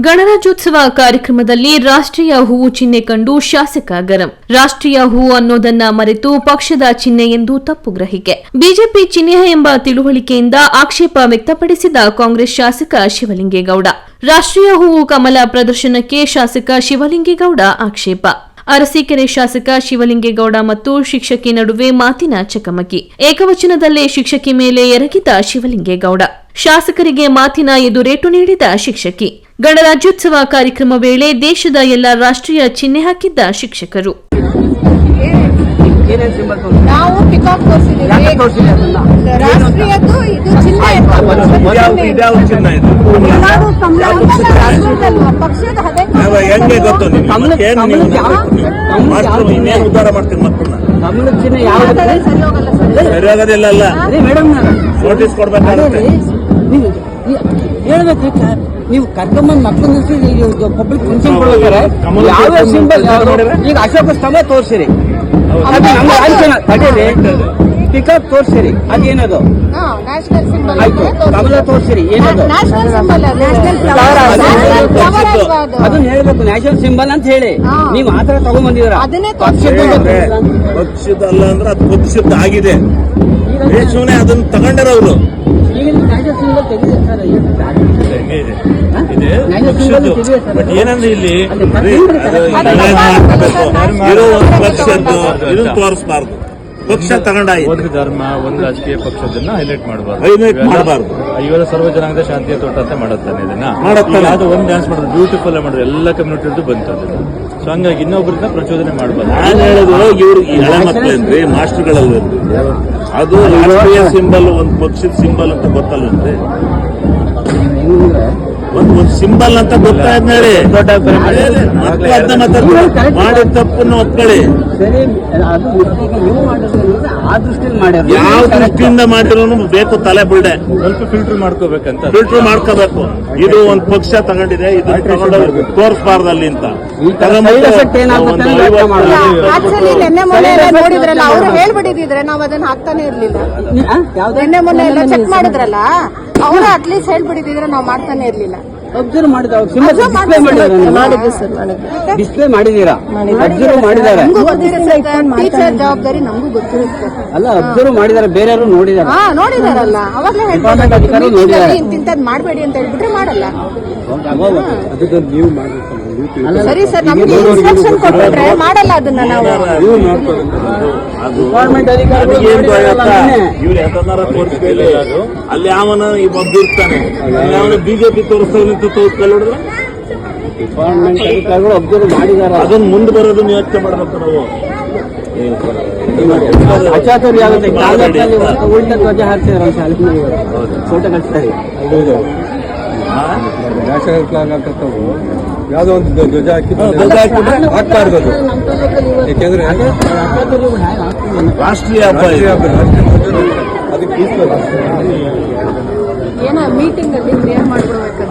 ಗಣರಾಜ್ಯೋತ್ಸವ ಕಾರ್ಯಕ್ರಮದಲ್ಲಿ ರಾಷ್ಟ್ರೀಯ ಹೂವು ಚಿಹ್ನೆ ಕಂಡು ಶಾಸಕ ಗರಂ. ರಾಷ್ಟ್ರೀಯ ಹೂವು ಅನ್ನೋದನ್ನ ಮರೆತು ಪಕ್ಷದ ಚಿಹ್ನೆ ಎಂದು ತಪ್ಪು ಗ್ರಹಿಕೆ. ಬಿಜೆಪಿ ಚಿಹ್ನೆ ಎಂಬ ತಿಳುವಳಿಕೆಯಿಂದ ಆಕ್ಷೇಪ ವ್ಯಕ್ತಪಡಿಸಿದ ಕಾಂಗ್ರೆಸ್ ಶಾಸಕ ಶಿವಲಿಂಗೇಗೌಡ. ರಾಷ್ಟ್ರೀಯ ಹೂವು ಕಮಲ ಪ್ರದರ್ಶನಕ್ಕೆ ಶಾಸಕ ಶಿವಲಿಂಗೇಗೌಡ ಆಕ್ಷೇಪ. ಅರಸೀಕೆರೆ ಶಾಸಕ ಶಿವಲಿಂಗೇಗೌಡ ಮತ್ತು ಶಿಕ್ಷಕಿ ನಡುವೆ ಮಾತಿನ ಚಕಮಕಿ. ಏಕವಚನದಲ್ಲೇ ಶಿಕ್ಷಕಿ ಮೇಲೆ ಎರಗಿದ ಶಿವಲಿಂಗೇಗೌಡ. ಶಾಸಕರಿಗೆ ಮಾತಿನ ಎದುರೇಟು ನೀಡಿದ ಶಿಕ್ಷಕಿ. ಗಣರಾಜ್ಯೋತ್ಸವ ಕಾರ್ಯಕ್ರಮ ವೇಳೆ ದೇಶದ ಎಲ್ಲ ರಾಷ್ಟ್ರೀಯ ಚಿಹ್ನೆ ಹಾಕಿದ್ದ ಶಿಕ್ಷಕರು. ನಾವು ಪಿಕಾಕ್ ಉದ್ಧಾರ ಮಕ್ಕಳನ್ನ? ಸರಿಯಾಗೋದಿಲ್ಲ ನೋಟಿಸ್ ಕೊಡ್ಬೇಕಾಗುತ್ತೆ. ಹೇಳ್ಬೇಕು ಸರ್ ನೀವು ಕರ್ಕೊಂಬಂದ್ ಮಕ್ಕಳು ನಿಲ್ಸಿ ಪಬ್ಲಿಕ್ ಫಂಕ್ಷನ್ ಕೊಡ್ಬೇಕಾರೆ ಯಾವ್ಯಾವ ಯಾವ ಸಿಂಬಲ್ ಈಗ ಅಶೋಕ ಸ್ತಂಭ ತೋರಿಸಿರಿ. ತಡೀರಿ ಪಿಕಪ್ ತೋರಿಸಿರಿ. ಅದೇನದು? ಹಾ ನ್ಯಾಷನಲ್ ಸಿಂಬಲ್ ಆಯ್ತು. ಕಮಲ ತೋರಿಸಿರಿ. ಏನದು? ಅದನ್ನ ಹೇಳ್ಬೇಕು. ನ್ಯಾಷನಲ್ ಸಿಂಬಲ್ ಅಂತ ಹೇಳಿ. ನೀವು ನೀವು ತರ ತಗೊಂಡ್ಬಂದಿದ್ರ ಅದನ್ನೇ ಪಕ್ಷದ ಅಲ್ಲ ಅಂದ್ರೆ ಅದು ಪಕ್ಷದ ಆಗಿದೆ. ಸುಮ್ಮನೆ ಅದನ್ನ ತಗೊಂಡಾರ ಅವರು. ಬಟ್ ಏನಂದ್ರೆ ಇಲ್ಲಿ. ಇರೋ ಒಂದು ಪಕ್ಷದ್ದು ಇದನ್ನ ತೋರಿಸಬಾರ್ದು. ಪಕ್ಷ ತಗೊಂಡಾಯ್ತು ಒಂದು ಧರ್ಮ ಒಂದು ರಾಜಕೀಯ ಪಕ್ಷದನ್ನ ಹೈಲೈಟ್ ಮಾಡಬಾರ್ದು. ಹೈಲೈಟ್ ಮಾಡಬಾರ್ದು. ಇವರ ಸರ್ವ ಜನಾಂಗದ ಶಾಂತಿಯ ತೋಟ ಅಂತ ಮಾಡುತ್ತಾನೆ ಇದನ್ನ. ಮಾಡುತ್ತಾನೆ. ಅದು ಒಂದು ಡ್ಯಾನ್ಸ್ ಮಾಡಿದ್ರು ಬ್ಯೂಟಿಫುಲ್ ಮಾಡಿದ್ರು ಎಲ್ಲ ಕಮ್ಯುನಿಟಿ ಬಂತು ಅದನ್ನ ಸೊ ಹಂಗಾಗಿ ಇನ್ನೊಬ್ಬರನ್ನ ಪ್ರಚೋದನೆ ಮಾಡಬಾರ್ದು. ನಾನು ಹೇಳೋದು ಇವ್ರು ಈ ಹಳೆ ಮಕ್ಕಳೇನ್ರಿ ಮಾಸ್ಟರ್ಗಳಲ್ವೇನ್ರಿ ಅದು ರಾಷ್ಟ್ರೀಯ ಸಿಂಬಲ್ ಒಂದು ಪಕ್ಷದ ಸಿಂಬಲ್ ಅಂತ ಗೊತ್ತಲ್ವೇನ್ರಿ ಒಂದ್ ಒಂದ್ ಸಿಂಬಲ್ ಅಂತ ಗೊತ್ತಾದ್ಮೇಲೆ ಮಾಡಿದ ತಪ್ಪನ್ನು ಒತ್ಕೊಳ್ಳಿ ಯಾವ ದೃಷ್ಟಿಯಿಂದ ಮಾಡಿರೋನು ಬೇಕು ತಲೆ ಬುಲ್ಡೆ ಸ್ವಲ್ಪ ಫಿಲ್ಟರ್ ಮಾಡ್ಕೋಬೇಕಂತ. ಫಿಲ್ಟರ್ ಮಾಡ್ಕೋಬೇಕು. ಇದು ಒಂದ್ ಪಕ್ಷ ತಗೊಂಡಿದೆ ಇದು ತೋರ್ಸ್ಬಾರ್ದಲ್ಲಿ ಅಂತ. ನೋಡಿದ್ರಲ್ಲ ಅವ್ರು ಹೇಳ್ಬಿಟ್ಟಿದ್ರೆ ನಾವ್ ಅದನ್ನ ಹಾಕ್ತಾನೆ ಇರ್ಲಿಲ್ಲ. ನಿನ್ನೆ ಮೊನ್ನೆ ಎಲ್ಲ ಚೆಕ್ ಮಾಡಿದ್ರಲ್ಲ ಅವ್ರು ಅಟ್ಲೀಸ್ಟ್ ಹೇಳ್ಬಿಟ್ಟಿದ್ರೆ ನಾವು ಮಾಡ್ತಾನೆ ಇರ್ಲಿಲ್ಲ. ಅಬ್ಸರ್ವ್ ಮಾಡಿದ ಸಿಂಬಲ್ ಡಿಸ್ಪ್ಲೇ ಮಾಡಿದಾರೆ ಡಿಸ್ಪ್ಲೇ ಮಾಡಿದೀರಾ ಅಬ್ಸರ್ವ್ ಮಾಡಿದ್ದಾರೆ? ಟೀಚರ್ ಜವಾಬ್ದಾರಿ ನಮಗೂ ಗೊತ್ತಿರುತ್ತೆ. ಅಲ್ಲ ಅಬ್ಸರ್ವ್ ಮಾಡಿದ್ದಾರೆ ಬೇರೆಯವರು ನೋಡಿದ್ದಾರೆ. ಹಾ ನೋಡಿದಾರಲ್ಲ. ಅವಾಗಲೇ ಹೇಳ್ತಾರೆ ನೋಡಿದ್ದಾರೆ. ಇಂತಿಂತದ್ ಮಾಡಬೇಡಿ ಅಂತ ಹೇಳ್ಬಿಟ್ರೆ ಮಾಡಲ್ಲ. ಅಲ್ಲ, ಸರಿ ಸರ್ ನಮ್ಗೆ ಇನ್ಸ್ಟ್ರಕ್ಷನ್ ಕೊಟ್ಬಿಟ್ರೆ ಮಾಡಲ್ಲ ಅದನ್ನ ನಾವು. ಇವ್ರು ಯಾವ್ದನ್ನಾರ ತೋರಿಸ್ಬೇಡಿ ಅಲ್ಲಿ ಅವನ ಈ ಒಬ್ಬ ಇರ್ತಾನೆ. ಅಲ್ಲಿ. ಅವನ ಬಿಜೆಪಿ ತೋರಿಸ್ತಾನೆ ಅಂತ ತೋರಿಸ್ತಾ ಡಿಪಾರ್ಟ್ಮೆಂಟ್ ಅಧಿಕಾರಿಗಳು ಅಬ್ಸರ್ವ್ ಮಾಡಿದಾರೆ. ಅದನ್ನ ಮುಂದೆ ಬರೋದನ್ನ ಯೋಚನೆ ಮಾಡ್ಬೇಕು ನಾವು. ಅಚಾತುರ್ಯ ಆಗುತ್ತೆ. ಕಾಲದಲ್ಲಿ ಉಲ್ಟ ಧ್ವಜ ಹಾಕ್ತಿದ್ರು ಶಾಲೆ ಫೋಟೋ ಕಳಿಸ್ತಾರೆ ನ್ಯಾಷನಲ್ ಪ್ಲಾನ್ ಹಾಕತ್ತವು ಯಾವುದೋ ಒಂದು ಧ್ವ- ಧ್ವಜ ಹಾಕಿ ಧ್ವಜ ಹಾಕಿದ್ರೆ ಹಾಕ್ಬಾರ್ದು ಅದು ಯಾಕೆಂದ್ರೆ ರಾಷ್ಟ್ರೀಯ ಹಬ್ಬ ರಾಷ್ಟ್ರೀಯ ಇದು. ಹಬ್ಬ, ಅದಕ್ಕೆ. ಏನೋ ಮೀಟಿಂಗ್ ಅಲ್ಲಿ ಕ್ಲಿಯರ್ ಮಾಡ್ಬಿಡ್ಬೇಕು